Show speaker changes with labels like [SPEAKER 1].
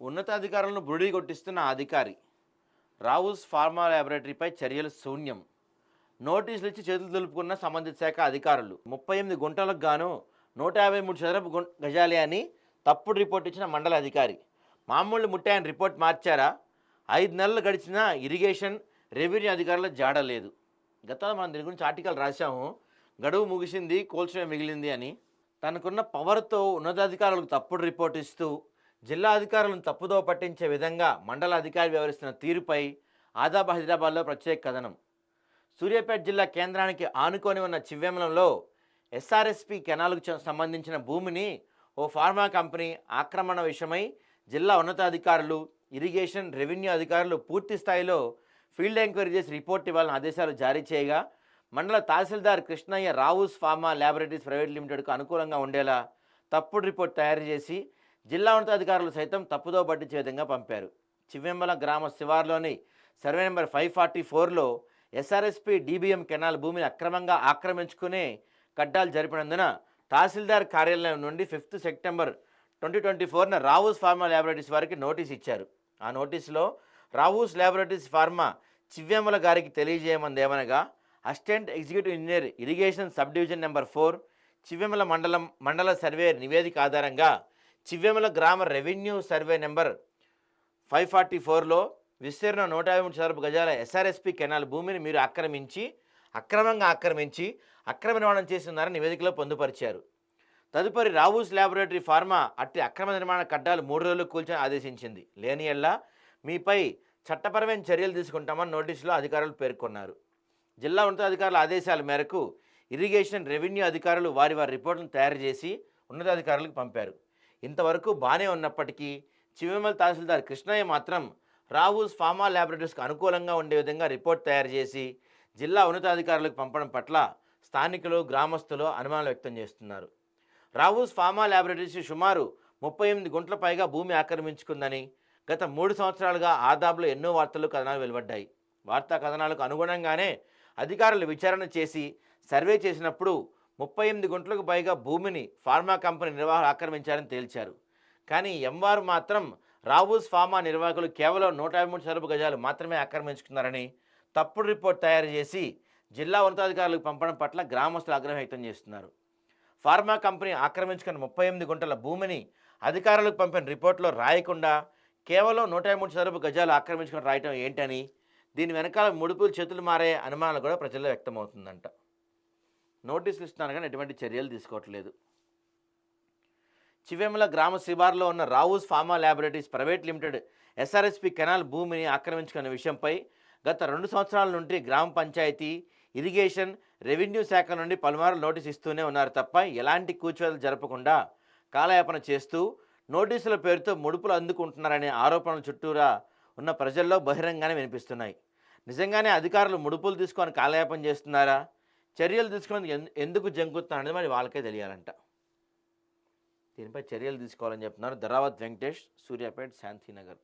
[SPEAKER 1] ఉన్నతాధికారులను బుడి కొట్టిస్తున్న అధికారి రావుస్ ఫార్మా ల్యాబొరేటరీపై చర్యలు శూన్యం. నోటీసులు ఇచ్చి చేతులు దులుపుకున్న సంబంధిత శాఖ అధికారులు ముప్పై ఎనిమిది గుంటలకు గాను నూట యాభై మూడు చదరపు గుం గజాలి అని తప్పుడు రిపోర్ట్ ఇచ్చిన మండల అధికారి. మామూలు ముట్టాయని రిపోర్ట్ మార్చారా? ఐదు నెలలు గడిచిన ఇరిగేషన్ రెవెన్యూ అధికారుల జాడ లేదు. గతంలో మనం దీని గురించి ఆర్టికల్ రాశాము. గడువు ముగిసింది కోల్చడం మిగిలింది అని. తనకున్న పవర్తో ఉన్నతాధికారులకు తప్పుడు రిపోర్ట్ ఇస్తూ జిల్లా అధికారులను తప్పుదో పట్టించే విధంగా మండల అధికారి వ్యవహరిస్తున్న తీరుపై ఆదాబ్ హైదరాబాద్లో ప్రత్యేక కథనం. సూర్యాపేట జిల్లా కేంద్రానికి ఆనుకొని ఉన్న చివ్వెమలంలో ఎస్ఆర్ఎస్పి కెనాల్కు సంబంధించిన భూమిని ఓ ఫార్మా కంపెనీ ఆక్రమణ విషయమై జిల్లా ఉన్నతాధికారులు ఇరిగేషన్ రెవెన్యూ అధికారులు పూర్తి స్థాయిలో ఫీల్డ్ ఎంక్వైరీ చేసి రిపోర్ట్ ఇవ్వాలని ఆదేశాలు జారీ చేయగా మండల తహసీల్దార్ Krishnaiah Rao's pharma laboratories private లిమిటెడ్కు అనుకూలంగా ఉండేలా తప్పుడు రిపోర్ట్ తయారు చేసి జిల్లా ఉన్నతాధికారులు సైతం తప్పుదో పట్టించే విధంగా పంపారు. చివ్వెంబల గ్రామ శివార్లోని సర్వే నెంబర్ ఫైవ్ ఫార్టీ ఫోర్లో ఎస్ఆర్ఎస్పి డీబీఎం కెనాల్ భూమిని అక్రమంగా ఆక్రమించుకునే కడ్డాలు జరిపినందున తహసీల్దార్ కార్యాలయం నుండి ఫిఫ్త్ సెప్టెంబర్ ట్వంటీ ట్వంటీ ఫోర్న రావుస్ ఫార్మా ల్యాబొరేటరీస్ వారికి నోటీస్ ఇచ్చారు. ఆ నోటీసులో రావుస్ ల్యాబొరేటరీస్ ఫార్మా చివ్వెమ్మల గారికి తెలియజేయమంది ఏమనగా assistant executive engineer irrigation sub division number four Chivvemla మండలం మండల సర్వే నివేదిక ఆధారంగా చివ్వెమల గ్రామ revenue survey number five forty ఫోర్లో విస్తీర్ణ నూట యాభై మూడు చదరపు గజాల ఎస్ఆర్ఎస్పి కెనాల్ భూమిని మీరు ఆక్రమించి అక్రమంగా ఆక్రమించి అక్రమ నిర్మాణం చేస్తున్నారని నివేదికలో పొందుపరిచారు. తదుపరి రావూస్ ల్యాబొరేటరీ ఫార్మా అట్టి అక్రమ నిర్మాణ కడ్డాలు మూడు రోజులు కూల్చొని ఆదేశించింది. లేని ఎల్లా మీపై చట్టపరమైన చర్యలు తీసుకుంటామని నోటీసులో అధికారులు పేర్కొన్నారు. జిల్లా ఉన్నతాధికారుల ఆదేశాల మేరకు ఇరిగేషన్ రెవెన్యూ అధికారులు వారి వారి రిపోర్టులను తయారు చేసి ఉన్నతాధికారులకు పంపారు. ఇంతవరకు బాగానే ఉన్నప్పటికీ చివమల తహసీల్దార్ కృష్ణయ్య మాత్రం రావుస్ ఫార్మా ల్యాబొరేటరీస్కి అనుకూలంగా ఉండే విధంగా రిపోర్ట్ తయారు చేసి జిల్లా ఉన్నతాధికారులకు పంపడం పట్ల స్థానికులు గ్రామస్తులు అనుమానాలు వ్యక్తం చేస్తున్నారు. రావుస్ ఫార్మా ల్యాబొరేటరీస్ సుమారు ముప్పై ఎనిమిది గుంటల పైగా భూమి ఆక్రమించుకుందని గత మూడు సంవత్సరాలుగా ఆదాబ్లో ఎన్నో వార్తలు కథనాలు వెలువడ్డాయి. వార్తా కథనాలకు అనుగుణంగానే అధికారులు విచారణ చేసి సర్వే చేసినప్పుడు ముప్పై ఎనిమిది గుంటలకు పైగా భూమిని ఫార్మా కంపెనీ నిర్వాహకులు ఆక్రమించారని తేల్చారు. కానీ ఎంవారు మాత్రం రావూస్ ఫార్మా నిర్వాహకులు కేవలం నూట యాభై మూడు చదరపు గజాలు మాత్రమే ఆక్రమించుకున్నారని తప్పుడు రిపోర్ట్ తయారు చేసి జిల్లా ఉన్నతాధికారులకు పంపడం పట్ల గ్రామస్తులు ఆగ్రహం వ్యక్తం చేస్తున్నారు. ఫార్మా కంపెనీ ఆక్రమించుకున్న ముప్పై ఎనిమిది గుంటల భూమిని అధికారులకు పంపిన రిపోర్ట్లో రాయకుండా కేవలం నూట యాభై మూడు చదరపు గజాలు ఆక్రమించుకుని రాయటం ఏంటని దీని వెనకాల ముడుపులు చేతులు మారే అనుమానాలు కూడా ప్రజల్లో వ్యక్తమవుతుందంట. నోటీసులు ఇస్తున్నారు కానీ ఎటువంటి చర్యలు తీసుకోవట్లేదు. చివెమల గ్రామ శివార్లో ఉన్న Rao's pharma laboratories private limited SRSP canal భూమిని ఆక్రమించుకున్న విషయంపై గత రెండు సంవత్సరాల నుండి గ్రామ పంచాయతీ ఇరిగేషన్ రెవెన్యూ శాఖ నుండి పలుమారు నోటీస్ ఇస్తూనే ఉన్నారు తప్ప ఎలాంటి కూర్చోలు జరపకుండా కాలయాపన చేస్తూ నోటీసుల పేరుతో ముడుపులు అందుకుంటున్నారనే ఆరోపణలు చుట్టూరా ఉన్న ప్రజల్లో బహిరంగానే వినిపిస్తున్నాయి. నిజంగానే అధికారులు ముడుపులు తీసుకొని కాలయాపన చేస్తున్నారా? చర్యలు తీసుకునేందుకు ఎందు- ఎందుకు జంకుతున్నా అనేది మరి వాళ్ళకే తెలియాలంట. దీనిపై చర్యలు తీసుకోవాలని చెప్తున్నారు ధరావత్ వెంకటేష్ సూర్యాపేట్ శాంతినగర్.